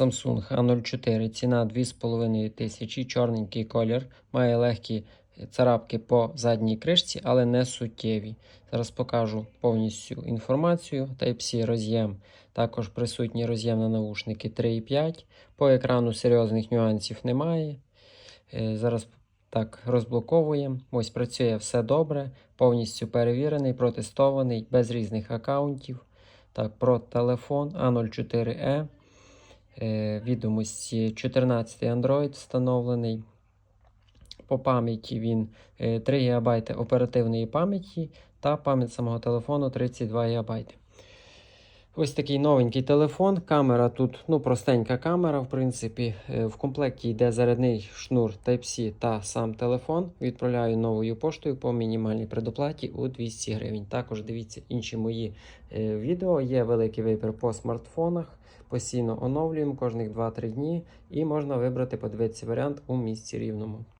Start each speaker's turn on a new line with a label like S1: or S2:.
S1: Samsung A04, ціна 2500, чорненький колір, має легкі царапки по задній кришці, але не суттєві. Зараз покажу повністю інформацію. Type-C роз'єм, також присутній роз'єм на наушники 3.5. По екрану серйозних нюансів немає. Е, Зараз так розблоковуємо. Ось працює все добре, повністю перевірений, протестований, без різних аккаунтів. Так, про телефон A04E. Е, Відомості 14 Android встановлений. По пам'яті він е, 3 ГБ оперативної пам'яті та пам'ять самого телефону 32 ГБ. Ось такий новенький телефон. Камера тут ну, простенька камера, в принципі. Е, В комплекті йде зарядний шнур Type-C та сам телефон. Відправляю новою поштою по мінімальній предоплаті у 200 гривень. Також дивіться інші мої е, відео. Є великий вибір по смартфонах. Постійно оновлюємо кожних 2-3 дні і можна вибрати, подивитися варіант у місці рівному.